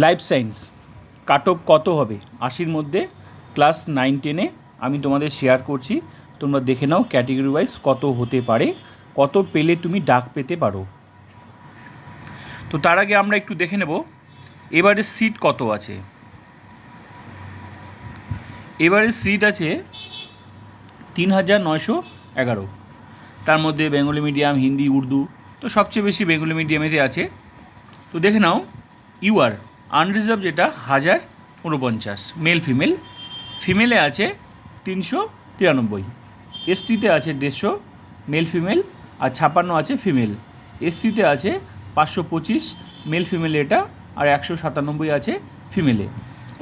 Life science cut off কত হবে? আশির মধ্যে ক্লাস নাইন টেনে আমি তোমাদের শেয়ার করছি। তোমরা দেখে নাও ক্যাটেগরি ওয়াইজ কত হতে পারে, কত পেলে তুমি ডাক পেতে পারো। তো তার আগে আমরা একটু দেখে নেব, এবারে সিট কত আছে? এবারে সিট আছে তিন হাজার নয়শো এগারো। তার মধ্যে বেঙ্গলি মিডিয়াম, হিন্দি, উর্দু, তো সবচেয়ে বেশি বেঙ্গলি মিডিয়ামেতে আছে। তো দেখে নাও ইউআর আনরিজার্ভ যেটা, হাজার উনপঞ্চাশ। মেল ফিমেল ফিমেলে আছে তিনশো তিরানব্বই। এসটিতে আছে দেড়শো মেল ফিমেল আর ছাপান্ন আছে ফিমেল এসসিতে আছে পাঁচশো পঁচিশ মেল ফিমেল এটা, আর একশো সাতানব্বই আছে ফিমেলে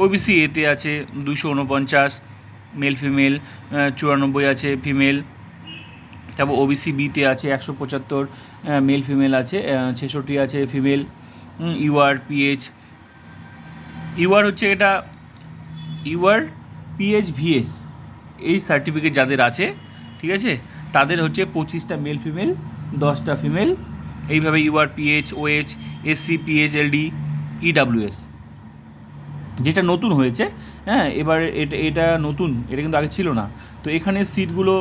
ওবিসি এতে আছে দুশো উনপঞ্চাশ মেল ফিমেল চুরানব্বই আছে ফিমেল তারপর ওবিসি বিতে আছে একশো পঁচাত্তর মেল ফিমেল আছে ছেষট্টি আছে ফিমেল ইউআর পিএইচ ইউআর হচ্ছে এটা ইউআর পিএইচ ভিএস এই সার্টিফিকেট যাদের আছে, ঠিক আছে? তাদের হচ্ছে পঁচিশটা মেল ফিমেল, দশটা ফিমেল। এইভাবে UR PH, OH, SC, PH, LD, EWS. যেটা নতুন হয়েছে হ্যাঁ এবার এটা এটা নতুন, এটা কিন্তু আগে ছিল না। তো এখানে সিটগুলো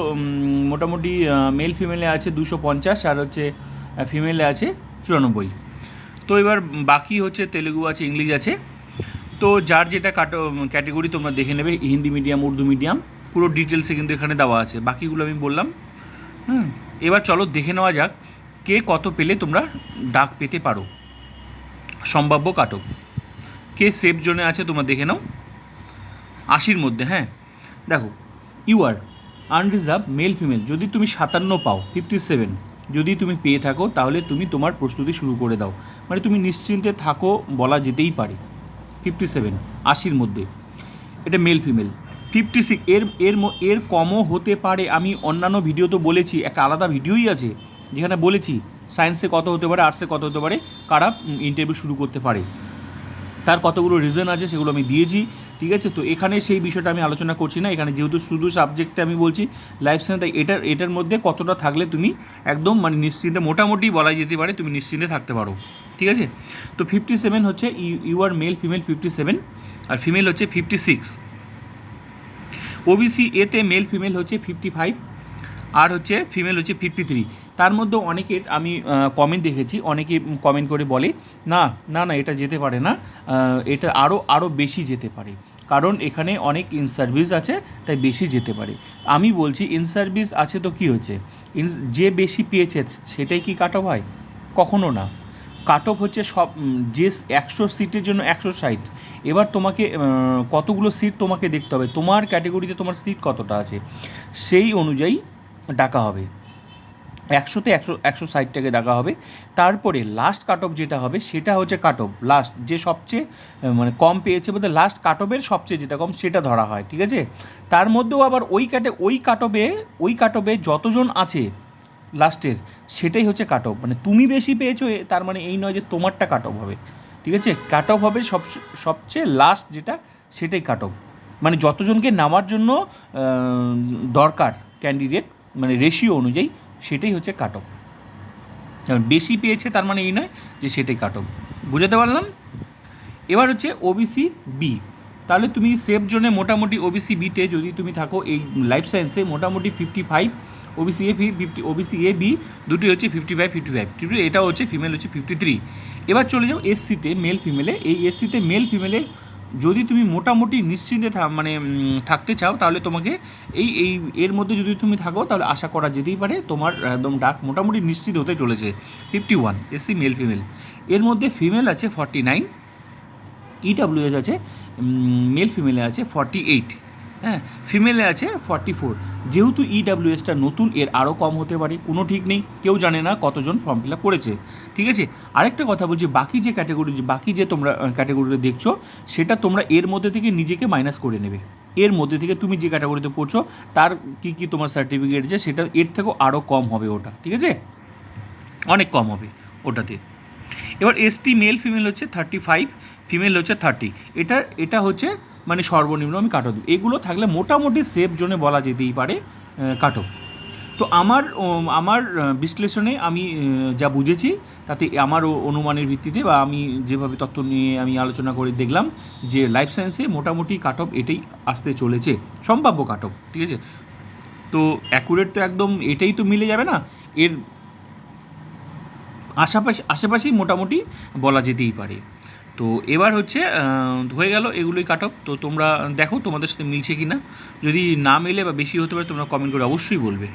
মোটামুটি মেল ফিমেলে আছে দুশো পঞ্চাশ, আর হচ্ছে ফিমেলে আছে চুরানব্বই। তো এবার বাকি হচ্ছে তেলেগু আছে, ইংলিশ আছে। তো যার যেটা কাটো ক্যাটেগরি তোমরা দেখে নেবে, হিন্দি মিডিয়াম উর্দু মিডিয়াম পুরো ডিটেলসে কিন্তু এখানে দেওয়া আছে। বাকিগুলো আমি বললাম, হুম? এবার চলো দেখে নেওয়া যাক কে কত পেলে তোমরা ডাক পেতে পারো। সম্ভাব্য কাটক। কে সেফ জোনে আছে তোমরা দেখে নাও। আশির মধ্যে হ্যাঁ? দেখো ইউআর আনরিজার্ভ মেল ফিমেল যদি তুমি সাতান্ন পাও ফিফটি সেভেন যদি তুমি পেয়ে থাকো, তাহলে তুমি তোমার প্রস্তুতি শুরু করে দাও। মানে তুমি নিশ্চিন্তে থাকো বলা যেতেই পারে। ফিফটি সেভেন, আশির মধ্যে। এটা মেল ফিমেল ফিফটি সিক্স এর এর এর কমও হতে পারে, আমি অন্যান্য ভিডিও তো বলেছি, একটা আলাদা ভিডিওই আছে, যেখানে বলেছি সায়েন্সে কত হতে পারে আর্টসে কত হতে পারে, কারা ইন্টারভিউ শুরু করতে পারে। তার কতগুলো রিজন আছে, সেগুলো আমি দিয়েছি। ঠিক আছে? তো এখানে সেই বিষয়টা আমি আলোচনা করছি না। এখানে যেহেতু শুধু সাবজেক্টটা আমি বলছি লাইফ সায়েন্স তাই এটার এটার মধ্যে কতটা থাকলে তুমি একদম মানে নিশ্চিন্তে, মোটামুটি বলা যেতে পারে তুমি নিশ্চিন্তে থাকতে পারো। ঠিক আছে? তো ফিফটি সেভেন হচ্ছে U R male female fifty seven আর ফিমেল হচ্ছে ফিফটি সিক্স ওবিসি এতে মেল ফিমেল হচ্ছে ফিফটি ফাইভ আর হচ্ছে ফিমেল হচ্ছে ফিফটি থ্রি তার মধ্যে অনেকের আমি কমেন্ট দেখেছি, অনেকে কমেন্ট করে বলে, না না না, এটা যেতে পারে না এটা আরও আরও বেশি যেতে পারে। কারণ এখানে অনেক ইন সার্ভিস আছে, তাই বেশি যেতে পারে। আমি বলছি ইন সার্ভিস আছে তো কী হচ্ছে? ইন যে বেশি পেয়েছে, সেটাই কি কাট অফ হয়? কখনো না। কাট অফ হচ্ছে সব যে একশো সিটের জন্য একশো সাইট এবার তোমাকে কতগুলো সিট তোমাকে দেখতে হবে? তোমার ক্যাটেগরিতে তোমার সিট কতটা আছে? সেই অনুযায়ী ডাকা হবে। একশোতে একশো একশো ষাটটাকে ডাকা হবে। তারপরে লাস্ট কাট অফ যেটা হবে, সেটা হচ্ছে কাট অফ লাস্ট যে সবচেয়ে মানে কম পেয়েছে বলতে লাস্ট কাট অফের সবচেয়ে যেটা কম, সেটা ধরা হয়, ঠিক আছে? তার মধ্যেও আবার ওই কাটে ওই কাট অফে ওই কাট অফে যতজন আছে লাস্টের সেটাই হচ্ছে কাট অফ মানে তুমি বেশি পেয়েছ তার মানে এই নয় যে তোমারটা কাট অফ হবে, ঠিক আছে? কাট অফ হবে সব, সবচেয়ে লাস্ট যেটা, সেটাই কাট অফ মানে যতজনকে নামার জন্য দরকার ক্যান্ডিডেট মানে রেশিও অনুযায়ী সেটাই হচ্ছে কাট অফ বেশি পেয়েছে তার মানে এই নয় যে সেটাই কাট অফ বুঝাতে পারলাম? এবার হচ্ছে ওবিসি বি তাহলে তুমি সেফ জোনে মোটামুটি ওবিসি বিতে যদি তুমি থাকো এই লাইফ সায়েন্সে মোটামুটি fifty five OBC A fifty OBC A B দুটি হচ্ছে fifty five fifty five fifty এটা হচ্ছে ফিমেল হচ্ছে ফিফটি থ্রি এবার চলে যাও এসসিতে মেল ফিমেলে এই এসসিতে মেল ফিমেলে যদি তুমি মোটামুটি নিশ্চিন্তে মানে থাকতে চাও, তাহলে তোমাকে এই এই, এর মধ্যে যদি তুমি থাকো, তাহলে আশা করা যেতেই পারে তোমার একদম ডাক মোটামুটি নিশ্চিত হতে চলেছে। Fifty one SC male female এর মধ্যে ফিমেল আছে ফর্টি নাইন ইডাব্লিউএস আছে মেল ফিমেলে আছে ফর্টি এইট হ্যাঁ ফিমেলে আছে ফর্টি ফোর যেহেতু ইডাব্লিউএসটা নতুন, এর আরও কম হতে পারে, কোনো ঠিক নেই, কেউ জানে না কতজন ফর্ম ফিল আপ করেছে। ঠিক আছে? আরেকটা কথা বলছি, বাকি যে ক্যাটাগরি বাকি যে তোমরা ক্যাটাগরিতে দেখছ, সেটা তোমরা এর মধ্যে থেকে নিজেকে মাইনাস করে নেবে। এর মধ্যে থেকে তুমি যে ক্যাটাগরিতে পড়ছো, তার কী কী তোমার সার্টিফিকেট আছে, সেটা এর থেকেও আরও কম হবে ওটা। ঠিক আছে? অনেক কম হবে ওটাতে। এবার এসটি মেল ফিমেল হচ্ছে থার্টি ফাইভ ফিমেল হচ্ছে থার্টি এটা এটা হচ্ছে মানে সর্বনিম্ন আমি কাটো দিই। এগুলো থাকলে মোটামুটি সেফ জোনে বলা যেতেই পারে কাটো। তো আমার আমার বিশ্লেষণে আমি যা বুঝেছি, তাতে আমার অনুমানের ভিত্তিতে বা আমি যেভাবে তথ্য নিয়ে আমি আলোচনা করে দেখলাম যে লাইফ সায়েন্সে মোটামুটি কাট অফ এটাই আসতে চলেছে, সম্ভাব্য কাট অফ ঠিক আছে? তো অ্যাকুরেট তো একদম এটাই তো মিলে যাবে না, এর আশেপাশে, আশেপাশেই মোটামুটি বলা যেতেই পারে। তো এবার হচ্ছে হয়ে গেল, এগুলোই কাট অফ তো তোমরা দেখো তোমাদের সাথে মিলছে কি না যদি না মেলে বা বেশি হতে পারে, তোমরা কমেন্ট করে অবশ্যই বলবে।